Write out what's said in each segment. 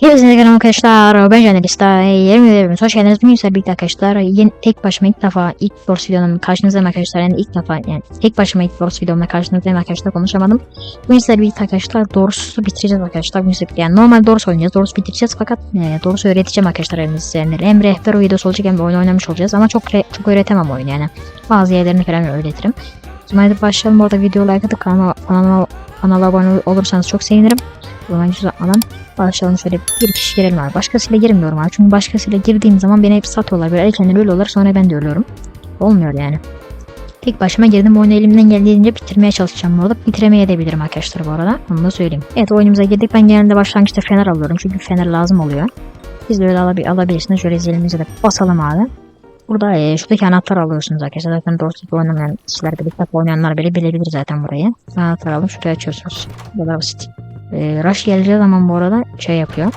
Hepinize merhaba arkadaşlar. Ben Janelista. Yemin ederim. Hoş geldiniz. Bugün sizlerle birlikte arkadaşlar. Yeni, tek başıma ilk defa ilk Force videonun karşınızdayım arkadaşlar. Yani ilk defa yani tek başıma ilk Force videomda karşınızdayım arkadaşlar. Konuşamadım. Bugün sizlerle birlikte arkadaşlar doğrusu bitireceğiz arkadaşlar. Bugün sizlerle yani normal doğrusu oynayacağız. Doğrusu bitireceğiz fakat e, doğrusu öğreteceğim arkadaşlar elimizde. Hem rehber videosu olacak hem de oyun oynamış olacağız. Ama çok re- çok öğretemem oyunu yani. Bazı yerlerini falan öğretirim. Şimdi hadi başlayalım. Bu arada video like atıp kanala, kanala, kanala abone olursanız çok sevinirim. Güzel alan başlayalım şöyle bir kişi girelim abi. Başkasıyla girmiyorum abi. Çünkü başkasıyla girdiğim zaman beni hep satıyorlar. Böyle erkenleri öyle olur sonra ben de ölüyorum. Olmuyor yani. Tek başıma girdim oyunu elimden geldiğince bitirmeye çalışacağım bu arada. Bitiremeye de bilirim arkadaşlar bu arada. Onu da söyleyeyim. Evet oyunumuza girdik. Ben genelde başlangıçta fener alıyorum. Çünkü fener lazım oluyor. Siz de öyle alabi alabilirsiniz. Şöyle zilimize de basalım abi. Burada e, şuradaki anahtar alıyorsunuz arkadaşlar. Zaten doğrusu oynamayan kişiler birlikte oynayanlar bile bilebilir zaten burayı. Anahtar alıp şuraya açıyorsunuz. Bu kadar basit. E, Rush geleceği zaman bu arada şey yapıyor.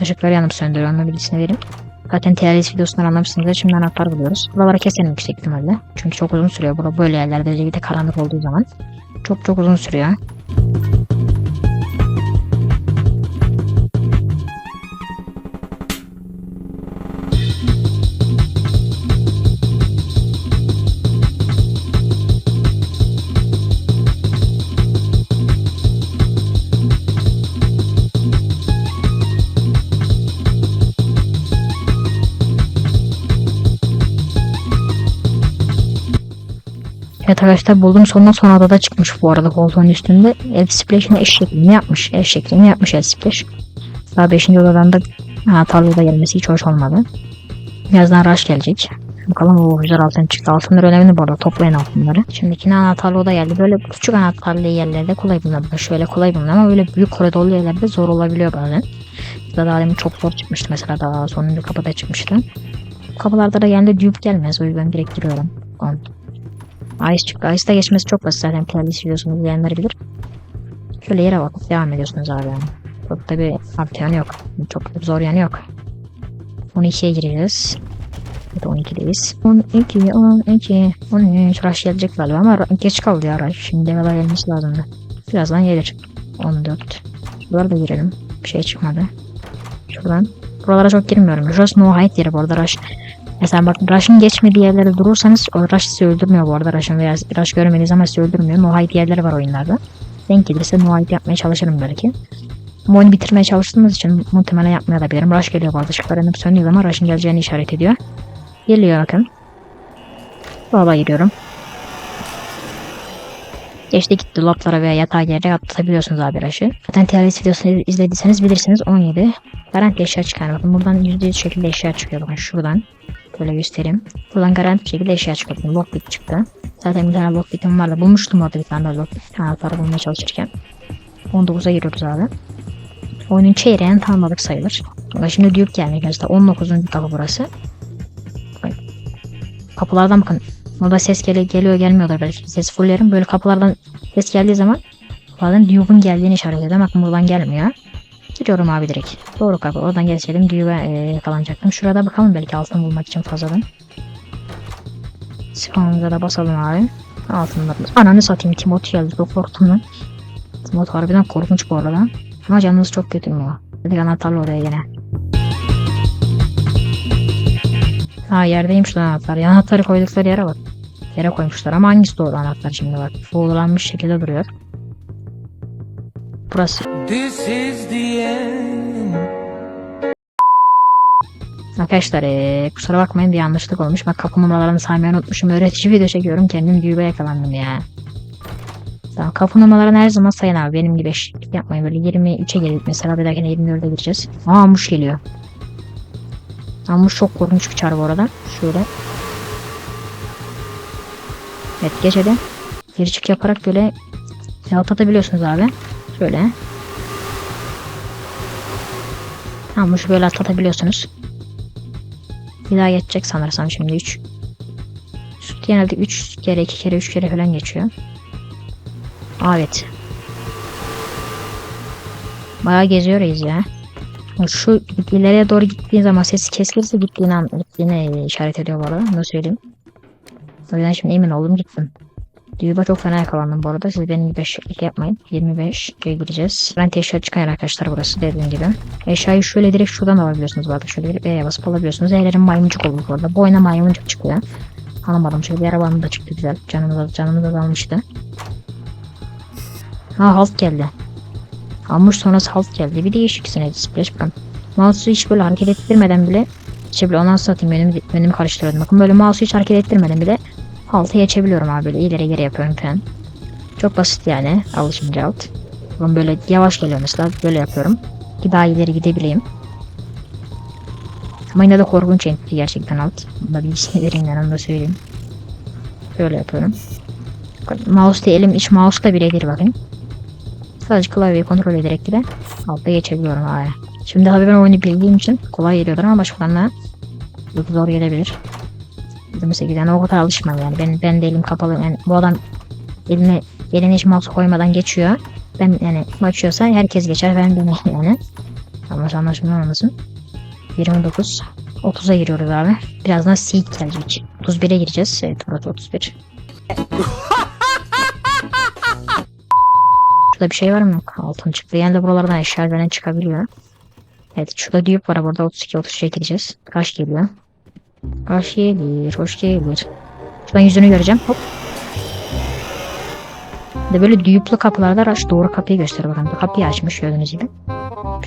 Işıkları yanıp söndürüyor. Onun bilgisini vereyim. Zaten TLS videosundan anlamışsınızdır. Şimdi anahtar buluyoruz. Buraları keselim yüksek ihtimalle. Çünkü çok uzun sürüyor. Burada böyle yerlerde özellikle karanlık olduğu zaman. Çok çok uzun sürüyor. Evet arkadaşlar buldum sonuna son adada çıkmış bu arada koltuğun üstünde. El Splash'in eş şeklini yapmış. Eş şeklini yapmış El Splash. Daha 5. odadan da anahtarlığı da gelmesi hiç hoş olmadı. Birazdan rush gelecek. Bakalım o güzel altın çıktı. Altınlar önemli bu arada toplayın altınları. Şimdiki anahtarlığı da geldi. Böyle küçük anahtarlı yerlerde kolay bulunabilir. Şöyle kolay bulunur ama böyle büyük koridorlu yerlerde zor olabiliyor bazen. Burada daha demin çok zor çıkmıştı mesela daha sonuncu kapıda çıkmıştı. Kapılarda da genelde düğüp gelmez o yüzden direkt giriyorum. On. Ice çıktı. Ice'da geçmesi çok basit zaten playlist videosunu izleyenler bilir. Şöyle yere bakıp devam ediyorsunuz abi yani. Çok da bir artı yanı yok. Çok da bir zor yanı yok. 12'ye gireceğiz. Evet 12'deyiz. 12, 12, 13. Rush gelecek galiba ama geç kaldı ya Rush. Şimdi kadar gelmesi lazımdı. Birazdan gelir. 14. Şuralara da girelim. Bir şey çıkmadı. Şuradan. Buralara çok girmiyorum. Burası no hide yeri bu arada Rush. Mesela bak Rush'ın geçmediği yerlerde durursanız o Rush sizi öldürmüyor bu arada Rush'ın veya Rush görmediğiniz zaman sizi öldürmüyor. No hide yerleri var oyunlarda. Denk gelirse no hide yapmaya çalışırım belki. Ama oyunu bitirmeye çalıştığımız için muhtemelen yapmaya da bilirim. Rush geliyor bu arada. Işıklar yanıp sönüyor ama Rush'ın geleceğini işaret ediyor. Geliyor bakın. Baba giriyorum. Geçti gitti dolaplara veya yatağa yere atlatabiliyorsunuz abi Rush'ı. Zaten TLS videosunu izlediyseniz bilirsiniz 17. Garanti eşya çıkar. Bakın buradan %100 şekilde eşya çıkıyor. Bakın şuradan. Böyle göstereyim. Buradan garanti bir şekilde eşya. Bakın lockpick çıktı. Zaten bir tane lockpick'im vardı. Bulmuştum orada bir tane lockpick. Anahtarı bulmaya çalışırken. 19'a giriyoruz abi. Oyunun çeyreğini tamamladık sayılır. Ama şimdi Duke gelmeye geldi. 19. kapı burası. Kapılardan bakın. Burada ses gel geliyor gelmiyordur belki. Ses fullerim. Böyle kapılardan ses geldiği zaman kapılardan Duke'un geldiğini işaret ediyor. Bakın buradan gelmiyor. Giriyorum abi direkt. Doğru kapı. Oradan gelseydim Duke'a e, yakalanacaktım. Şurada bakalım belki altın bulmak için fazladan. Sifonumuza da basalım abi. Altınlarımız. Ananı satayım Timothy geldi. Çok korktum lan. Timothy harbiden korkunç bu arada. Ama canınız çok kötü mü o? Dedik anahtarlı oraya gene. Ha yerdeyim şu anahtar. Anahtarı koydukları yere bak. Yere koymuşlar ama hangisi doğru anahtar şimdi bak. Fuğulanmış şekilde duruyor. Burası. This is the end. Arkadaşlar ee, kusura bakmayın bir yanlışlık olmuş. Bak kapı numaralarını saymayı unutmuşum. Öğretici video çekiyorum. Kendim düğübe yakalandım ya. Tamam kapı numaralarını her zaman sayın abi. Benim gibi eşitlik yapmayın. Böyle 23'e gelip mesela bir dahakine 24'e gireceğiz. Aa Amuş geliyor. Amuş çok korkunç bir çar bu arada. Şöyle. Evet hadi. Geri çık yaparak böyle atlatabiliyorsunuz abi. Şöyle. Amuşu böyle atlatabiliyorsunuz. Bir daha geçecek sanırsam şimdi 3. Süt genelde 3 kere 2 kere 3 kere falan geçiyor. Aa, Evet. Bayağı geziyoruz ya. Şu ileriye doğru gittiğin zaman sesi kesilirse gittiğini, gittiğini işaret ediyor bu arada. Söyleyeyim. O yüzden şimdi emin oldum gittim. Düğüba çok fena yakalandım bu arada. Siz benim gibi eşeklik yapmayın. 25 gireceğiz. Ben eşya çıkar arkadaşlar burası dediğim gibi. Eşyayı şöyle direkt şuradan alabiliyorsunuz. Bakın şöyle bir E'ye basıp alabiliyorsunuz. E'lerin maymuncuk oldu bu arada. Bu oyuna maymuncuk çıkıyor. Anlamadım. Şöyle bir arabanın da çıktı güzel. Canımıza, canımıza dalmıştı. Ha halt geldi. Almış sonrası halt geldi. Bir değişik sinedi splash ben. Mouse'u hiç böyle hareket ettirmeden bile şey bile ondan satayım önümü, önümü karıştırıyordum. Bakın böyle mouse'u hiç hareket ettirmeden bile halta geçebiliyorum abi böyle ileri geri yapıyorum falan. Çok basit yani alışınca alt. Ben böyle yavaş geliyor mesela böyle yapıyorum. Ki daha ileri gidebileyim. Ama yine de korkunç entry gerçekten alt. Bunda yani onu da söyleyeyim. Böyle yapıyorum. Mouse da elim iç mouse da birebir bakın. Sadece klavyeyi kontrol ederek de altta geçebiliyorum abi. Şimdi tabii ben oyunu bildiğim için kolay geliyordur ama başkalarına zor gelebilir. 28 yani o kadar alışmam yani. Ben, ben de elim kapalı yani bu adam eline, eline hiç mouse koymadan geçiyor. Ben yani açıyorsa herkes geçer ben de yani. Ama anlaşılma olmasın. 29 30'a giriyoruz abi. Birazdan seed gelecek. 31'e gireceğiz. Evet burası 31. Şurada bir şey var mı? Altın çıktı. Yani de buralardan eşya falan çıkabiliyor. Evet şurada düğüp var burada 32 33'e gireceğiz. Kaç geliyor? Kaç gelir? Hoş gelir. Şuradan yüzünü göreceğim. Hop. De böyle düğüplü kapılarda Rush doğru kapıyı gösteriyor. Bakın kapıyı açmış gördüğünüz gibi.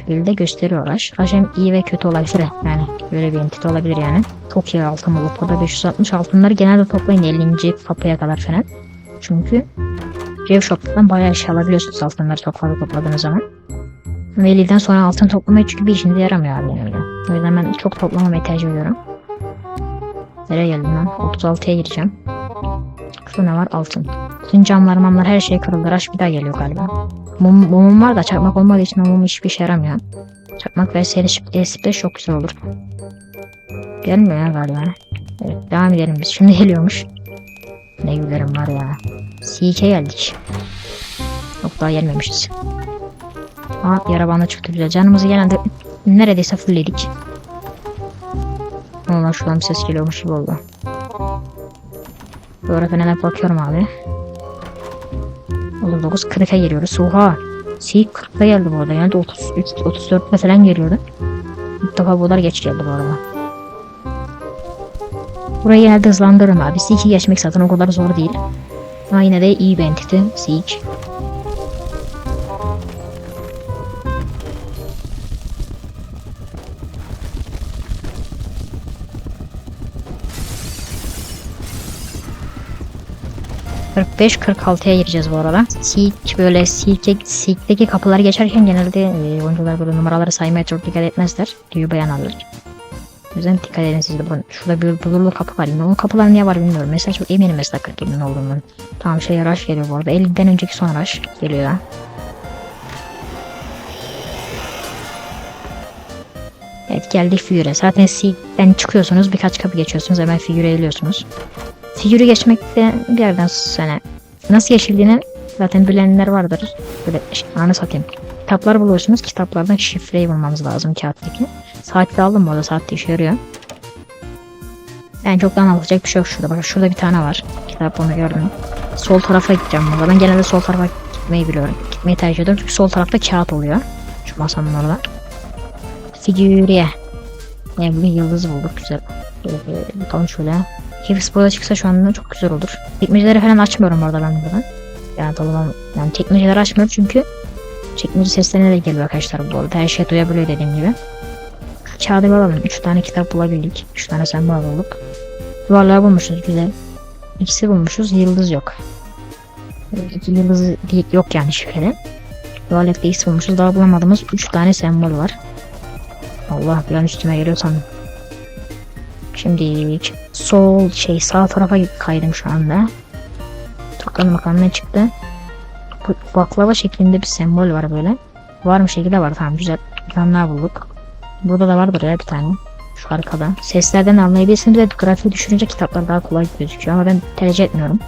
Şöyle gösteriyor Rush. Rush hem iyi ve kötü olabilir. Yani böyle bir entite olabilir yani. Çok iyi altın bulup burada 560 altınları genelde toplayın 50. kapıya kadar falan. Çünkü Rev Shop'tan bayağı eşya alabiliyorsunuz altınları çok fazla topladığınız zaman. Ve 50'den sonra altın toplamayı çünkü bir işinize yaramıyor abi yani. O yüzden ben çok toplamamayı tercih ediyorum. Nereye geldim ben? 36'ya gireceğim. Şurada ne var? Altın. Bütün camlar mamlar her şey kırıldı. Raş bir daha geliyor galiba. Mum, mumum var da çakmak olmadığı için mum hiçbir işe yaramıyor. Çakmak ve seri çok güzel olur. Gelmiyor ya galiba. Evet devam edelim biz. Şimdi geliyormuş. Ne gülerim var ya. CK geldik. Yok daha gelmemişiz. Aa yara bana çıktı güzel. Canımızı genelde neredeyse fullledik. Valla şu an bir ses geliyormuş gibi oldu. Arada neden bakıyorum abi. 39 40'a giriyoruz. Oha. C 40'a geldi bu arada. Yani de 33 34'te falan geliyordu. İlk defa bu kadar geç geldi bu arada. Burayı genelde hızlandırırım abi. C2 geçmek zaten o kadar zor değil. Ama yine de iyi bir entity. C2. ...45-46'ya gireceğiz bu arada. Seek böyle Seek'e, Seek'teki kapıları geçerken genelde e, oyuncular böyle numaraları saymaya çok dikkat etmezler. Diyor beğenirler. O yüzden dikkat edin siz de. Bu- Şurada bir bulurlu kapı var. yine. O kapılar niye var bilmiyorum. Mesela çok eminim mesela 40 emin olduğumdan. Tamam şey rush geliyor bu arada. 50'den önceki son rush geliyor. Evet geldik figüre. Zaten Seek'ten çıkıyorsunuz. Birkaç kapı geçiyorsunuz. Hemen figüre geliyorsunuz. Figürü geçmekte bir yerden sonra nasıl geçildiğini zaten bilenler vardır. Böyle anı satayım. Kitaplar buluyorsunuz. Kitaplardan şifreyi bulmamız lazım kağıttaki. Saatte aldım bu arada. Saatte işe yarıyor. Yani çoktan alacak bir şey yok şurada. Bak şurada bir tane var. Kitap onu gördüm. Sol tarafa gideceğim burada. Ben genelde sol tarafa gitmeyi biliyorum. Gitmeyi tercih ediyorum. Çünkü sol tarafta kağıt oluyor. Şu masanın orada. Figürüye. Yani bir yıldız bulduk. Güzel. Ee, bakalım şöyle. Hepsi burada çıksa şu anda çok güzel olur. Çekmeceleri falan açmıyorum orada ben buradan. Yani dolabım, yani çekmeceleri açmıyorum çünkü çekmece seslerine de geliyor arkadaşlar bu arada. Her şey duyabiliyor dediğim gibi. Kağıdı alalım. 3 tane kitap bulabildik. 3 tane sembol bulduk. Duvarları bulmuşuz güzel. İkisi bulmuşuz. Yıldız yok. İki yıldız yok yani şifrede. Tuvalette X bulmuşuz. Daha bulamadığımız 3 tane sembol var. Allah bir an üstüme geliyor sandım. Şimdi sol şey sağ tarafa kaydım şu anda. Tıkladım bakalım ne çıktı. Baklava şeklinde bir sembol var böyle. Var mı şekilde var tamam güzel. Bir tane bulduk. Burada da vardır ya bir tane. Şu arkada. Seslerden anlayabilirsiniz ve grafiği düşürünce kitaplar daha kolay gözüküyor ama ben tercih etmiyorum.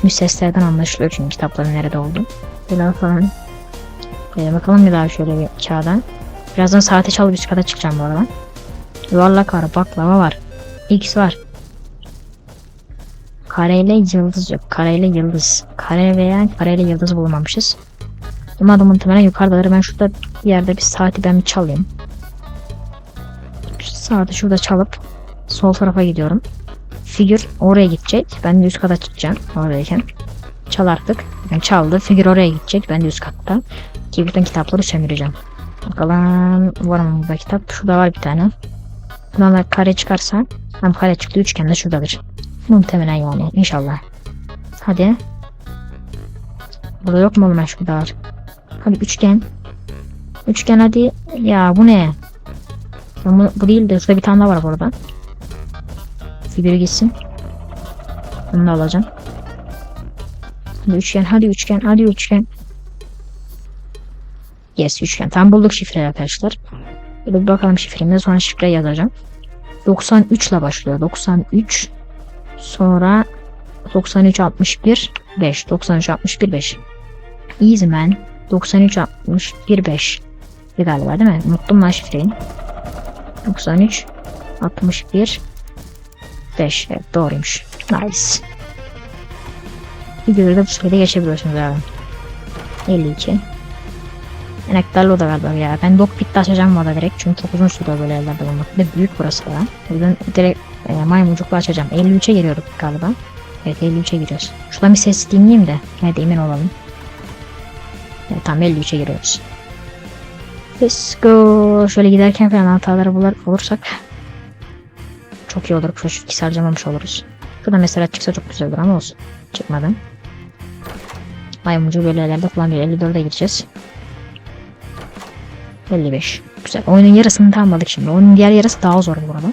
Çünkü seslerden anlaşılıyor çünkü kitapların nerede olduğu. Böyle falan. Ee, bakalım bir daha şöyle bir kağıda. Birazdan saate çalıp üst kata çıkacağım bu arada. Yuvarlak var, baklava var. X var. Kareyle yıldız yok. Kareyle yıldız. Kare veya kareyle yıldız bulmamışız. Umarım muhtemelen yukarıdadır. Ben şurada bir yerde bir saati ben bir çalayım. Şu saati şurada çalıp sol tarafa gidiyorum. Figür oraya gidecek. Ben de üst kata çıkacağım oradayken. Çal artık. Yani çaldı. Figür oraya gidecek. Ben de üst katta. Ki bütün kitapları sömüreceğim. Bakalım var mı burada kitap? Şurada var bir tane. Buradan da kare çıkarsa hem kare çıktı üçgen de şuradadır. Muhtemelen yani inşallah. Hadi. Burada yok mu oğlum şurada. Hadi üçgen. Üçgen hadi. Ya bu ne? Bu, bu değil de şurada bir tane daha var burada. Figürü gitsin. Bunu da alacağım. Hadi üçgen hadi üçgen hadi üçgen. Yes üçgen. Tam bulduk şifreyi arkadaşlar. Böyle bir bakalım şifremize sonra şifre yazacağım. 93 ile başlıyor. 93 sonra 93 61 5 93 61 5 Easy man 93 61 5 bir galiba değil mi? Unuttum lan şifreyi. 93 61 5 evet doğruymuş. Nice. Videoyu da bu şekilde geçebiliyorsunuz abi. 52 Enektarlı da galiba ya. Ben Lockpit'te açacağım bu arada direkt. Çünkü çok uzun sürüyor böyle ellerde bulmak. Bir de büyük burası da. O yüzden direkt e, maymuncukla açacağım. 53'e giriyorduk galiba. Evet 53'e giriyoruz. Şuradan bir ses dinleyeyim de. Evet emin olalım. Evet tamam 53'e giriyoruz. Let's go. Şöyle giderken falan hataları bulur, bulursak çok iyi olur. Şu ikisi harcamamış oluruz. Şurada mesela çıksa çok güzel olur ama olsun. Çıkmadı. Maymuncu böyle ellerde kullanıyor. 54'e gireceğiz. 55. Güzel. Oyunun yarısını tamamladık şimdi. Oyunun diğer yarısı daha zor bu arada.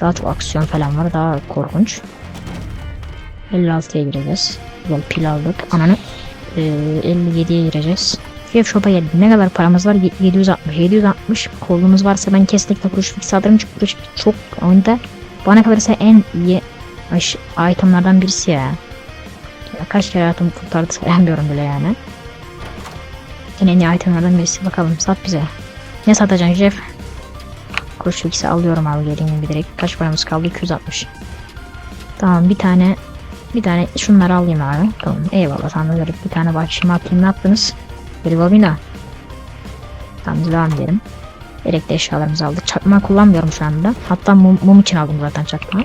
Daha çok aksiyon falan var. Daha korkunç. 56'ya gireceğiz. Güzel pil aldık. Ananı e, 57'ye gireceğiz. Fiyat Shop'a geldik. Ne kadar paramız var? Ye- 760. 760 kolumuz varsa ben kesinlikle kuruş fix alırım. Çünkü kuruş çok oyunda bana kalırsa en iyi itemlardan birisi. Ya Kaç kere hayatımı kurtardı sayamıyorum bile yani. Yine en iyi itemlerden birisi. Bakalım sat bize. Ne satacaksın Jeff? Kuruş ikisi alıyorum abi geleyim bir direkt. Kaç paramız kaldı? 260. Tamam bir tane bir tane şunları alayım abi. Tamam eyvallah sana da bir tane bahşişimi atayım ne yaptınız? Bir bobina. Tamam devam edelim. Gerekli eşyalarımızı aldık. Çakma kullanmıyorum şu anda. Hatta mum, mum için aldım zaten çakma.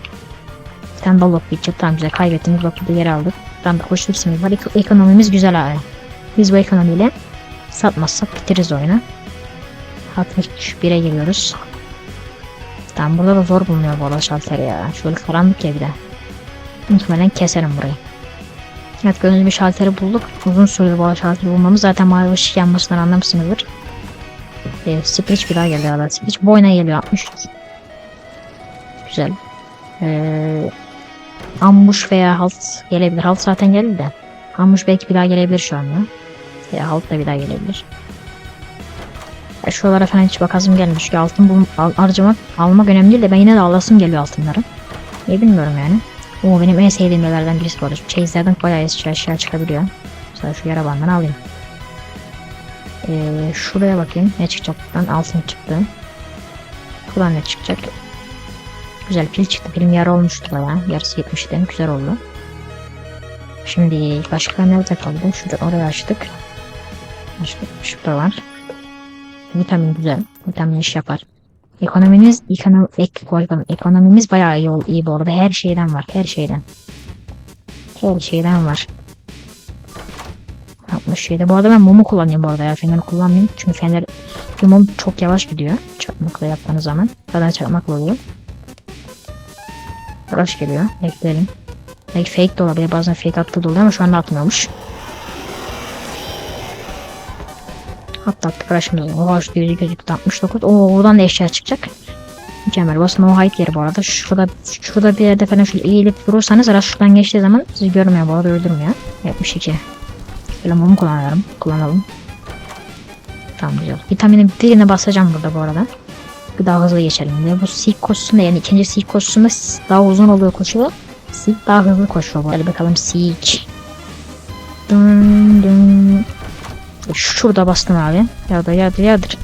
Bir tane daha lock geçecek. Tamam güzel kaybettiğimiz da geri aldık. Tamam koşu ikisimiz var. Ek- ekonomimiz güzel abi. Biz bu ekonomiyle satmazsak bitiririz oyunu. 61'e geliyoruz. Tamam burada da zor bulunuyor bu arada şalter ya. Şöyle karanlık ya bir de. Muhtemelen keserim burayı. Evet gördüğünüz bir şalteri bulduk. Uzun sürdü bu arada şalteri bulmamız. Zaten mavi ışık yanmasından anlamışsınızdır. Ee, Splish bir daha geliyor arada. Splish boyuna geliyor 63. Güzel. Ee, ambush veya halt gelebilir. Halt zaten geldi de. Ambush belki bir daha gelebilir şu anda. Ya halt da bir daha gelebilir. Ya şuralara falan hiç bakasım gelmiyor. Çünkü altın bul al, harcamak, almak önemli değil de ben yine de alasım geliyor altınları. Ne bilmiyorum yani. O benim en sevdiğim yerlerden birisi. Şu Chase'lerden bayağı eşya, eşya çıkabiliyor. Mesela şu yara bandını alayım. Ee, şuraya bakayım. Ne çıkacak buradan? Altın çıktı. Buradan ne çıkacak? Güzel pil çıktı. Pilim yarı olmuştu bayağı. Yarısı 70'ti. Güzel oldu. Şimdi başka nerede kaldı? Şurada oraya açtık. Başka şurada var. Vitamin güzel. Vitamin iş yapar. Ekonomimiz ekonom, ek, ekonomimiz bayağı iyi, iyi bu arada. Her şeyden var. Her şeyden. Her şeyden var. 67. Bu arada ben mumu kullanıyorum bu arada ya. Fener kullanmayayım. Çünkü fener mum çok yavaş gidiyor. Çakmakla yaptığınız zaman. Zaten çakmakla oluyor. Yavaş geliyor. Bekleyelim. Belki fake de olabilir. Bazen fake attığı da oluyor ama şu anda atmıyormuş. Atlattık araştırmıyoruz. Oha şu yüzü gözüktü 69. Oo oradan da eşya çıkacak. Mükemmel. Burası no height yeri bu arada. Şurada, şurada bir yerde falan şöyle eğilip durursanız araç şuradan geçtiği zaman sizi görmüyor bu arada öldürmüyor. 72. Böyle mumu kullanıyorum. Kullanalım. Tamam güzel. Vitaminin birine basacağım burada bu arada. Daha hızlı geçelim diye. Bu Seek koşusunda yani ikinci Seek koşusunda daha uzun oluyor koşuyor. Seek daha hızlı koşuyor. Hadi bakalım Seek. Dın dın. Şurada bastın abi. Yardır yardır yardır.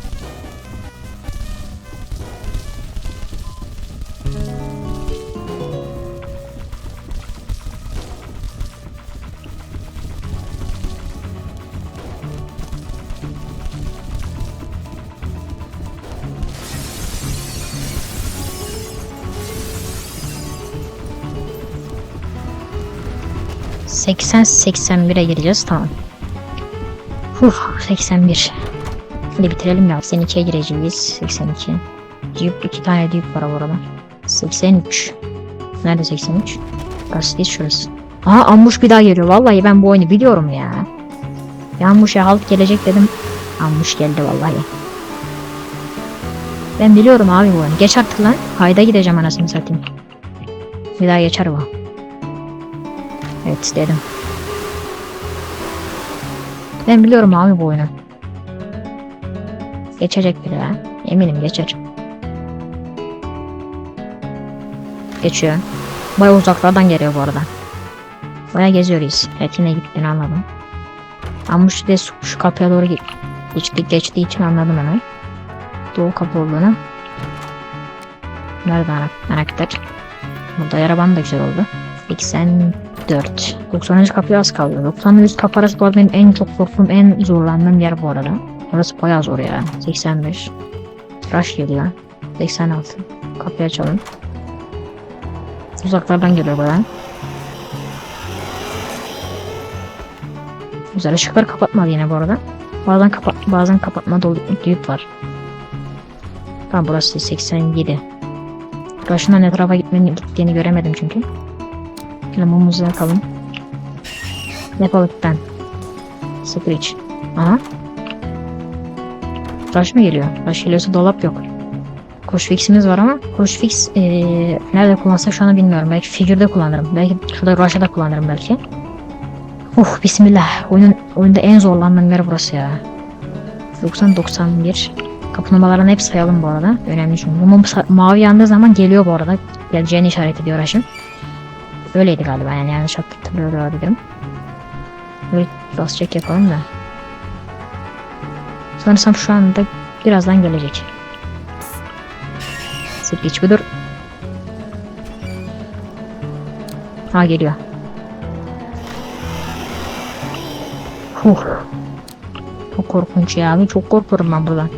Seksen seksen bire gireceğiz tamam. Huh 81. Hadi bitirelim ya. 82'ye gireceğiz. 82. Düğüp iki tane düğüp var bu arada. 83. Nerede 83? Burası değil şurası. Aha ambush bir daha geliyor. Vallahi ben bu oyunu biliyorum ya. Ya ambuşa halt gelecek dedim. Ambush geldi vallahi. Ben biliyorum abi bu oyunu. Geç artık lan. Hayda gideceğim anasını satayım. Bir daha geçer bu. Evet dedim. Ben biliyorum abi bu oyunu. Geçecek bile ha. Eminim geçer. Geçiyor. Baya uzaklardan geliyor bu arada. Baya geziyoruz. Evet yine gittiğini anladım. Ama şu, de, şu kapıya doğru ge- geçti, geçtiği için anladım hemen. Doğu kapı olduğunu. Nerede ana anahtar? Burada araban da güzel oldu. 84. 90. kapıya az kaldı. 90 100 kapı arası arada benim en çok korktuğum, en zorlandığım yer bu arada. Orası bayağı zor ya. 85. Rush geliyor. 86. Kapıyı açalım. Uzaklardan geliyor bana. Güzel ışıkları kapatmadı yine bu arada. Bazen kapat bazen kapatma dolu düğüt var. Tamam burası 87. Başından etrafa gitmenin gittiğini göremedim çünkü. Lamamızı yakalım. Defalıktan. Screech. Aha. Rush mı geliyor? Rush geliyorsa dolap yok. Koş fix'imiz var ama koş fix eee, nerede kullansak şu an bilmiyorum. Belki figürde kullanırım. Belki şurada Rush'da da kullanırım belki. Uh bismillah. Oyunun, oyunda en zorlandığım yer burası ya. 90-91. Kapı numaralarını hep sayalım bu arada. Önemli çünkü. Mum mavi yandığı zaman geliyor bu arada. Geleceğini işaret ediyor Rush'ın. Öyleydi galiba yani yanlış hatırlıyor olabilirim. Böyle cross check yapalım da. Sanırsam şu anda birazdan gelecek. Sık budur. Ha geliyor. Huh. Çok korkunç ya abi. Çok korkuyorum ben buradan.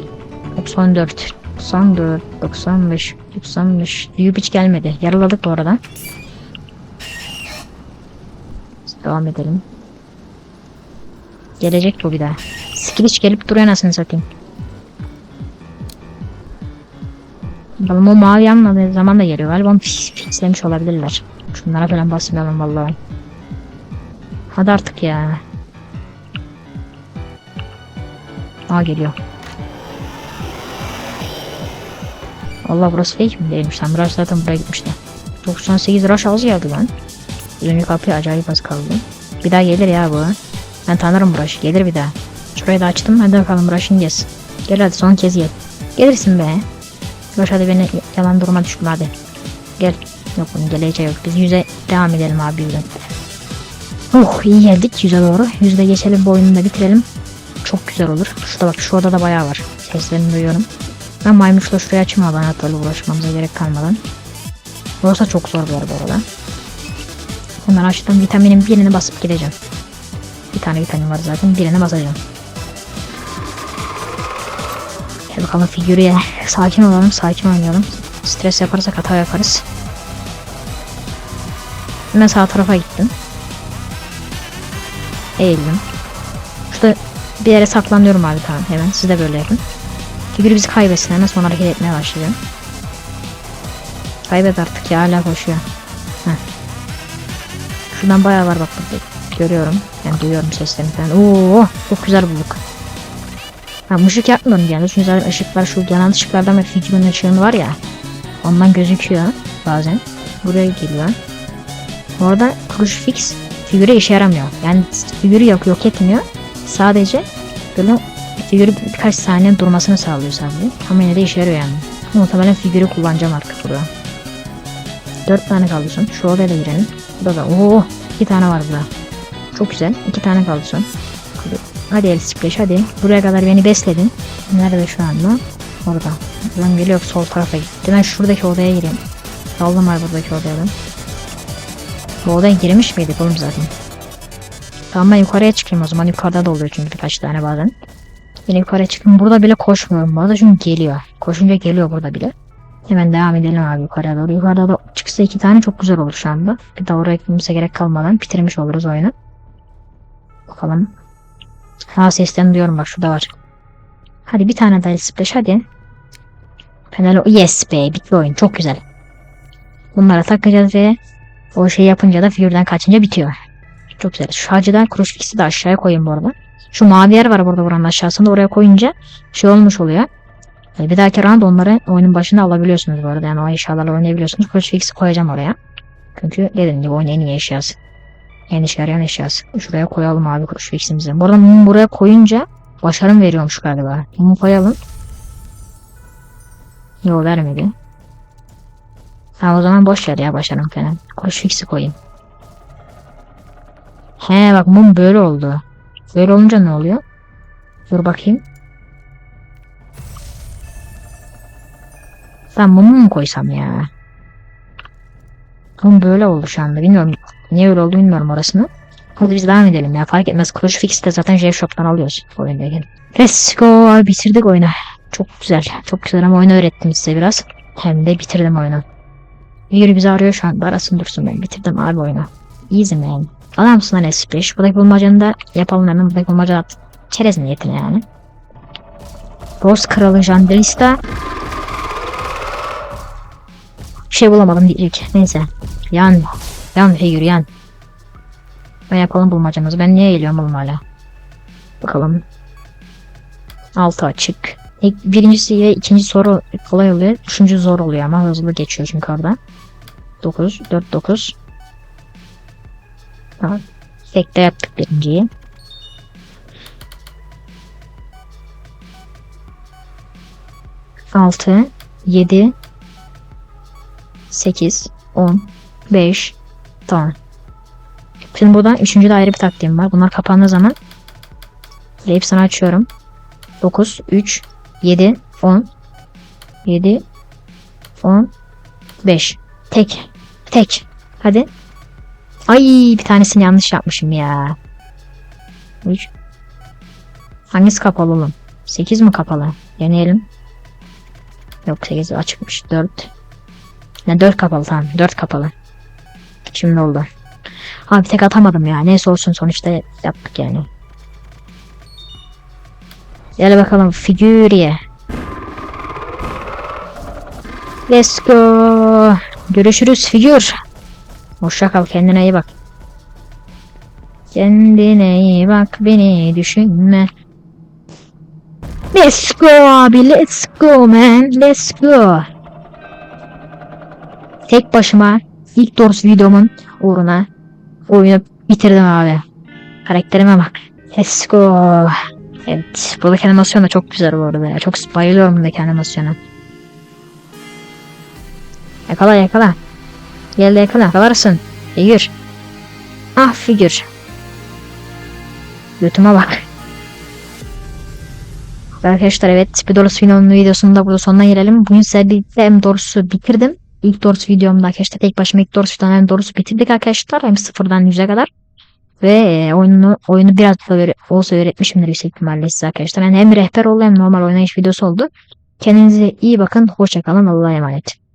94. 94. 95. 95. Düğüp hiç gelmedi. Yaraladık bu arada. Devam edelim. Gelecek bu bir daha. Skiliç gelip duruyor anasını satayım. Bakalım o mavi yanmadığı zaman da geliyor. Galiba onu fix- fixlemiş olabilirler. Şunlara falan basmayalım vallahi. Hadi artık ya. Aa geliyor. Allah burası fake mi değilmiş lan. Burası zaten buraya gitmişti. 98 rush az geldi lan. Önce kapıyı acayip az kaldı. Bir daha gelir ya bu. Ben tanırım Rush. Gelir bir daha. Şurayı da açtım. Hadi bakalım Rush'ın gez. Gel hadi son kez gel. Gelirsin be. Rush hadi beni yalan duruma düşme hadi. Gel. Yok bunun geleceği yok. Biz yüze devam edelim abi yüze. Oh iyi geldik yüze doğru. Yüzde geçelim bu oyunu da bitirelim. Çok güzel olur. Şurada bak şu odada bayağı var. Seslerini duyuyorum. Ben maymuşla şuraya açayım abi anahtarla uğraşmamıza gerek kalmadan. Burası da çok zor bu arada. Hemen açtım vitaminin birini basıp gideceğim. Bir tane vitamin var zaten birini basacağım. Gel bakalım figürüye. Sakin olalım sakin oynayalım. Stres yaparsak hata yaparız. Hemen sağ tarafa gittim. Eğildim. Şurada bir yere saklanıyorum abi tamam hemen siz de böyle yapın. Figür bizi kaybetsin hemen sonra hareket etmeye başlayacağım. Kaybet artık ya hala koşuyor. Şuradan bayağı var bak burada. Görüyorum. Yani duyuyorum seslerini falan. Oo, çok güzel bulduk. Ha ışık yapmıyorum yani. Çünkü zaten ışıklar şu yanan ışıklardan ve figürün ışığını var ya. Ondan gözüküyor bazen. Buraya geliyor. Orada kuruş fix figüre işe yaramıyor. Yani figürü yok, yok etmiyor. Sadece böyle figürü birkaç saniye durmasını sağlıyor sadece. Ama yine de işe yarıyor yani. Muhtemelen figürü kullanacağım artık burada. Dört tane kaldı son. Şu odaya da girelim. Burada da. Oo, iki tane var burada. Çok güzel. İki tane kaldı son. Hadi, el splash hadi. Buraya kadar beni besledin. Nerede şu anda? Orada. Buradan geliyor sol tarafa gitti. Ben şuradaki odaya gireyim. Daldım var buradaki odaya da. Bu odaya girmiş miydik oğlum zaten? Tamam ben yukarıya çıkayım o zaman. Yukarıda da oluyor çünkü birkaç tane bazen. Yine yukarıya çıkayım. Burada bile koşmuyorum bu arada çünkü geliyor. Koşunca geliyor burada bile. Hemen devam edelim abi yukarıya doğru. Yukarıda da çıksa iki tane çok güzel olur şu anda. Bir daha oraya gitmemize gerek kalmadan bitirmiş oluruz oyunu. Bakalım. Ha seslerini duyuyorum bak şurada var. Hadi bir tane daha splash hadi. Penalo yes be bitti oyun çok güzel. Bunlara takacağız ve o şey yapınca da figürden kaçınca bitiyor. Çok güzel. Şu hacıdan Crucifix'i de aşağıya koyayım bu arada. Şu mavi yer var burada buranın aşağısında oraya koyunca şey olmuş oluyor. E, Bir dahaki round onları oyunun başında alabiliyorsunuz bu arada. Yani o eşyalarla oynayabiliyorsunuz. Crucifix'i koyacağım oraya. Çünkü dediğim gibi oyunun en iyi eşyası. En işe yarayan eşyası. Şuraya koyalım abi Crucifix'imizi. Bu arada mumu buraya koyunca başarım veriyormuş galiba. Mumu koyalım. Yok vermedi. Ha o zaman boş ver ya başarım falan. Crucifix'i koyayım. He bak mum böyle oldu. Böyle olunca ne oluyor? Dur bakayım. Ben mumu mu koysam ya? Mum böyle oldu şu anda. Bilmiyorum. Niye öyle oldu bilmiyorum orasını. Hadi biz devam edelim ya. Fark etmez. Crucifix'i de zaten J-Shop'tan alıyoruz. Oyundayken. Let's go. Abi bitirdik oyunu. Çok güzel. Çok güzel ama oyunu öğrettim size biraz. Hem de bitirdim oyunu. Yürü bizi arıyor şu anda. Arasın dursun ben. Bitirdim abi oyunu. Easy man. Adamsın lan Esplish. Buradaki bulmacanı da yapalım hemen. Buradaki bulmaca at. Çerez niyetine yani. Boz kralı Jandrista. Bir şey bulamadım ilk. Neyse. Yan. Yan figür yan. Ben yapalım bulmacamızı. Ben niye geliyorum oğlum hala? Bakalım. Altı açık. İlk, birincisi ve ikinci soru kolay oluyor. Üçüncü zor oluyor ama hızlı geçiyor çünkü orada. 9, 4, 9. Tamam. Tekte yaptık birinciyi. Altı, yedi, sekiz, on, beş, tamam. Şimdi buradan üçüncü de ayrı bir taktiğim var. Bunlar kapandığı zaman hepsini açıyorum. 9, 3, 7, 10, 7, 10, 5. Tek. Tek. Hadi. Ay bir tanesini yanlış yapmışım ya. 3. Hangisi kapalı oğlum? 8 mi kapalı? Deneyelim. Yok 8 açıkmış. 4. Ne 4 kapalı tamam. 4 kapalı. Şimdi oldu. Abi tek atamadım ya. Neyse olsun sonuçta yaptık yani. Gel bakalım figürye. Let's go. Görüşürüz figür. Hoşça kal kendine iyi bak. Kendine iyi bak beni düşünme. Let's go abi let's go man let's go. Tek başıma ilk doğrusu videomun uğruna oyunu bitirdim abi. Karakterime bak. Let's go. Evet. Buradaki animasyon da çok güzel bu arada ya. Çok bayılıyorum buradaki animasyona. Yakala yakala. Gel de yakala. Yakalarsın. Figür. Ah figür. Götüme bak. Arkadaşlar evet bir doğrusu videonun videosunu da burada sonuna gelelim. Bugün size birlikte hem doğrusu bitirdim. İlk doğrusu videomda arkadaşlar tek başıma ilk doğrusu hem doğrusu bitirdik arkadaşlar. Hem sıfırdan yüze kadar. Ve e, oyunu oyunu biraz da olsa öğretmişimdir yüksek ihtimalle size arkadaşlar. Yani hem rehber oldu hem normal oynayış videosu oldu. Kendinize iyi bakın. Hoşçakalın. Allah'a emanet.